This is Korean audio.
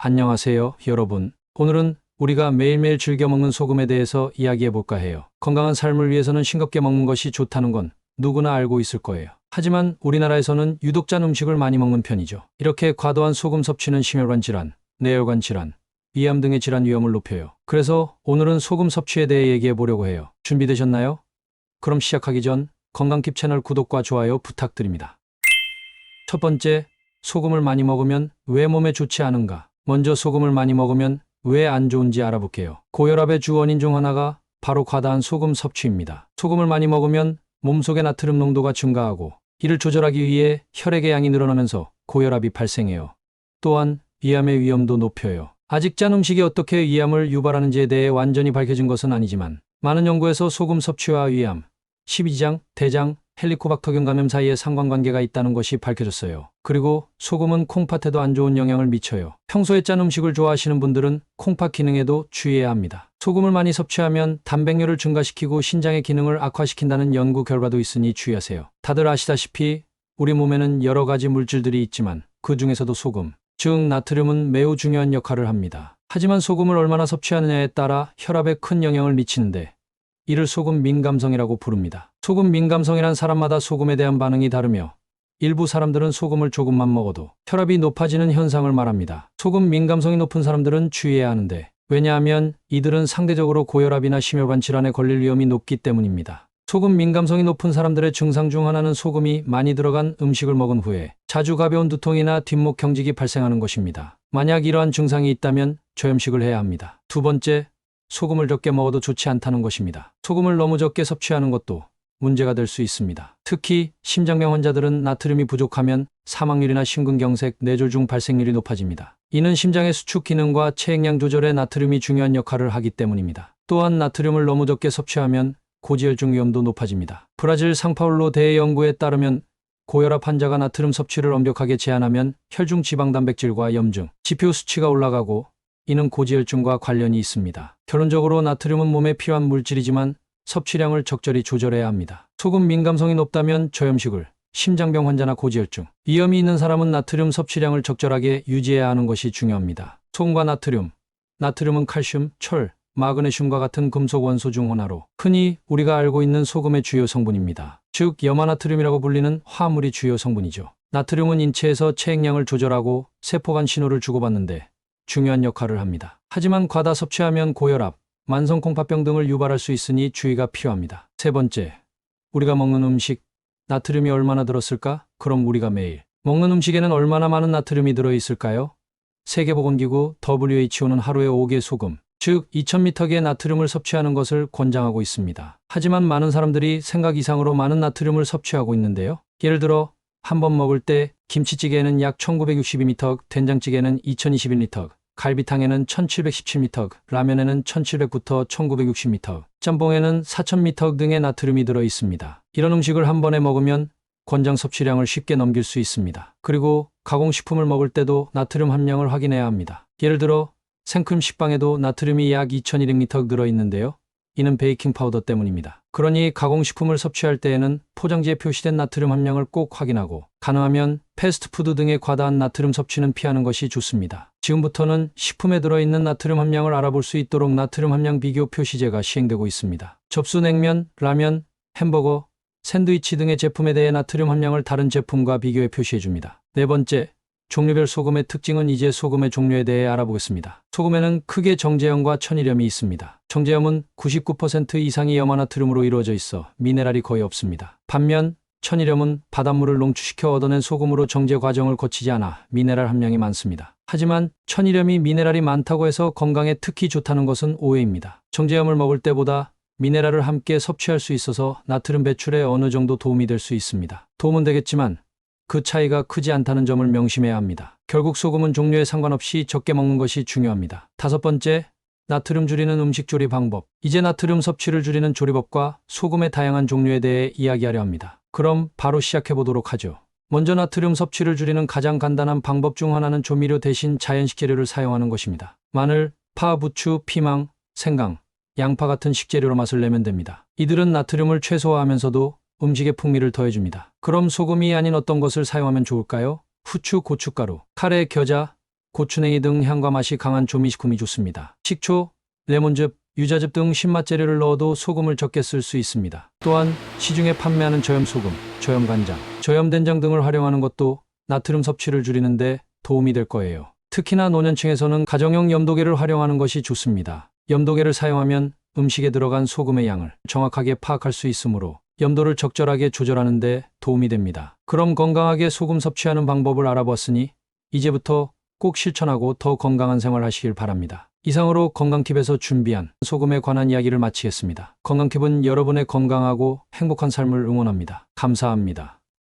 안녕하세요, 여러분. 오늘은 우리가 매일매일 즐겨 먹는 소금에 대해서 이야기해 볼까 해요. 건강한 삶을 위해서는 싱겁게 먹는 것이 좋다는 건 누구나 알고 있을 거예요. 하지만 우리나라에서는 유독 짠 음식을 많이 먹는 편이죠. 이렇게 과도한 소금 섭취는 심혈관 질환, 뇌혈관 질환, 위암 등의 질환 위험을 높여요. 그래서 오늘은 소금 섭취에 대해 얘기해 보려고 해요. 준비되셨나요? 그럼 시작하기 전 건강팁 채널 구독과 좋아요 부탁드립니다. 첫 번째, 소금을 많이 먹으면 왜 몸에 좋지 않은가? 먼저 소금을 많이 먹으면 왜 안 좋은지 알아볼게요. 고혈압의 주 원인 중 하나가 바로 과다한 소금 섭취입니다. 소금을 많이 먹으면 몸속의 나트륨 농도가 증가하고 이를 조절하기 위해 혈액의 양이 늘어나면서 고혈압이 발생해요. 또한 위암의 위험도 높여요. 아직 짠 음식이 어떻게 위암을 유발하는지에 대해 완전히 밝혀진 것은 아니지만 많은 연구에서 소금 섭취와 위암, 12장, 대장, 헬리코박터균 감염 사이에 상관관계가 있다는 것이 밝혀졌어요. 그리고 소금은 콩팥에도 안 좋은 영향을 미쳐요. 평소에 짠 음식을 좋아하시는 분들은 콩팥 기능에도 주의해야 합니다. 소금을 많이 섭취하면 단백뇨를 증가시키고 신장의 기능을 악화시킨다는 연구 결과도 있으니 주의하세요. 다들 아시다시피 우리 몸에는 여러 가지 물질들이 있지만 그 중에서도 소금, 즉 나트륨은 매우 중요한 역할을 합니다. 하지만 소금을 얼마나 섭취하느냐에 따라 혈압에 큰 영향을 미치는데 이를 소금 민감성이라고 부릅니다. 소금 민감성이란 사람마다 소금에 대한 반응이 다르며 일부 사람들은 소금을 조금만 먹어도 혈압이 높아지는 현상을 말합니다. 소금 민감성이 높은 사람들은 주의해야 하는데 왜냐하면 이들은 상대적으로 고혈압이나 심혈관 질환에 걸릴 위험이 높기 때문입니다. 소금 민감성이 높은 사람들의 증상 중 하나는 소금이 많이 들어간 음식을 먹은 후에 자주 가벼운 두통이나 뒷목 경직이 발생하는 것입니다. 만약 이러한 증상이 있다면 저염식을 해야 합니다. 두 번째, 소금을 적게 먹어도 좋지 않다는 것입니다. 소금을 너무 적게 섭취하는 것도 문제가 될 수 있습니다. 특히 심장병 환자들은 나트륨이 부족하면 사망률이나 심근경색, 뇌졸중 발생률이 높아집니다. 이는 심장의 수축 기능과 체액량 조절에 나트륨이 중요한 역할을 하기 때문입니다. 또한 나트륨을 너무 적게 섭취하면 고지혈증 위험도 높아집니다. 브라질 상파울로 대의 연구에 따르면 고혈압 환자가 나트륨 섭취를 엄격하게 제한하면 혈중 지방 단백질과 염증, 지표 수치가 올라가고 이는 고지혈증과 관련이 있습니다. 결론적으로 나트륨은 몸에 필요한 물질이지만 섭취량을 적절히 조절해야 합니다. 소금 민감성이 높다면 저염식을, 심장병 환자나 고지혈증, 위험이 있는 사람은 나트륨 섭취량을 적절하게 유지해야 하는 것이 중요합니다. 소금과 나트륨, 나트륨은 칼슘, 철, 마그네슘과 같은 금속 원소 중 하나로 흔히 우리가 알고 있는 소금의 주요 성분입니다. 즉 염화나트륨이라고 불리는 화물이 주요 성분이죠. 나트륨은 인체에서 체액량을 조절하고 세포간 신호를 주고받는데 중요한 역할을 합니다. 하지만 과다 섭취하면 고혈압, 만성 콩팥병 등을 유발할 수 있으니 주의가 필요합니다. 세 번째, 우리가 먹는 음식, 나트륨이 얼마나 들었을까? 그럼 우리가 매일 먹는 음식에는 얼마나 많은 나트륨이 들어 있을까요? 세계보건기구 WHO는 하루에 5개 소금, 즉 2000mg의 나트륨을 섭취하는 것을 권장하고 있습니다. 하지만 많은 사람들이 생각 이상으로 많은 나트륨을 섭취하고 있는데요. 예를 들어 한 번 먹을 때 김치찌개에는 약 1962mg, 된장찌개는 2021mg, 갈비탕에는 1717mg, 라면에는 1700부터 1960mg, 짬뽕에는 4000mg 등의 나트륨이 들어 있습니다. 이런 음식을 한 번에 먹으면 권장 섭취량을 쉽게 넘길 수 있습니다. 그리고 가공식품을 먹을 때도 나트륨 함량을 확인해야 합니다. 예를 들어 생크림 식빵에도 나트륨이 약 2200mg 들어 있는데요. 이는 베이킹 파우더 때문입니다. 그러니 가공식품을 섭취할 때에는 포장지에 표시된 나트륨 함량을 꼭 확인하고 가능하면 패스트푸드 등의 과다한 나트륨 섭취는 피하는 것이 좋습니다. 지금부터는 식품에 들어있는 나트륨 함량을 알아볼 수 있도록 나트륨 함량 비교 표시제가 시행되고 있습니다. 접수 냉면, 라면, 햄버거, 샌드위치 등의 제품에 대해 나트륨 함량을 다른 제품과 비교해 표시해 줍니다. 네 번째, 종류별 소금의 특징은 이제 소금의 종류에 대해 알아보겠습니다. 소금에는 크게 정제염과 천일염이 있습니다. 정제염은 99% 이상이 염화나 트륨으로 이루어져 있어 미네랄이 거의 없습니다. 반면 천일염은 바닷물을 농축시켜 얻어낸 소금으로 정제 과정을 거치지 않아 미네랄 함량이 많습니다. 하지만 천일염이 미네랄이 많다고 해서 건강에 특히 좋다는 것은 오해입니다. 정제염을 먹을 때보다 미네랄을 함께 섭취할 수 있어서 나트륨 배출에 어느 정도 도움이 될 수 있습니다. 도움은 되겠지만 그 차이가 크지 않다는 점을 명심해야 합니다. 결국 소금은 종류에 상관없이 적게 먹는 것이 중요합니다. 다섯 번째, 나트륨 줄이는 음식 조리 방법. 이제 나트륨 섭취를 줄이는 조리법과 소금의 다양한 종류에 대해 이야기하려 합니다. 그럼 바로 시작해 보도록 하죠. 먼저 나트륨 섭취를 줄이는 가장 간단한 방법 중 하나는 조미료 대신 자연식 재료를 사용하는 것입니다. 마늘, 파, 부추, 피망, 생강, 양파 같은 식재료로 맛을 내면 됩니다. 이들은 나트륨을 최소화하면서도 음식의 풍미를 더해줍니다. 그럼 소금이 아닌 어떤 것을 사용하면 좋을까요? 후추, 고춧가루, 카레, 겨자, 고추냉이 등 향과 맛이 강한 조미식품이 좋습니다. 식초, 레몬즙, 유자즙 등 신맛 재료를 넣어도 소금을 적게 쓸 수 있습니다. 또한 시중에 판매하는 저염 소금, 저염 간장, 저염 된장 등을 활용하는 것도 나트륨 섭취를 줄이는데 도움이 될 거예요. 특히나 노년층에서는 가정용 염도계를 활용하는 것이 좋습니다. 염도계를 사용하면 음식에 들어간 소금의 양을 정확하게 파악할 수 있으므로 염도를 적절하게 조절하는 데 도움이 됩니다. 그럼 건강하게 소금 섭취하는 방법을 알아봤으니 이제부터 꼭 실천하고 더 건강한 생활 하시길 바랍니다. 이상으로 건강팁에서 준비한 소금에 관한 이야기를 마치겠습니다. 건강팁은 여러분의 건강하고 행복한 삶을 응원합니다. 감사합니다.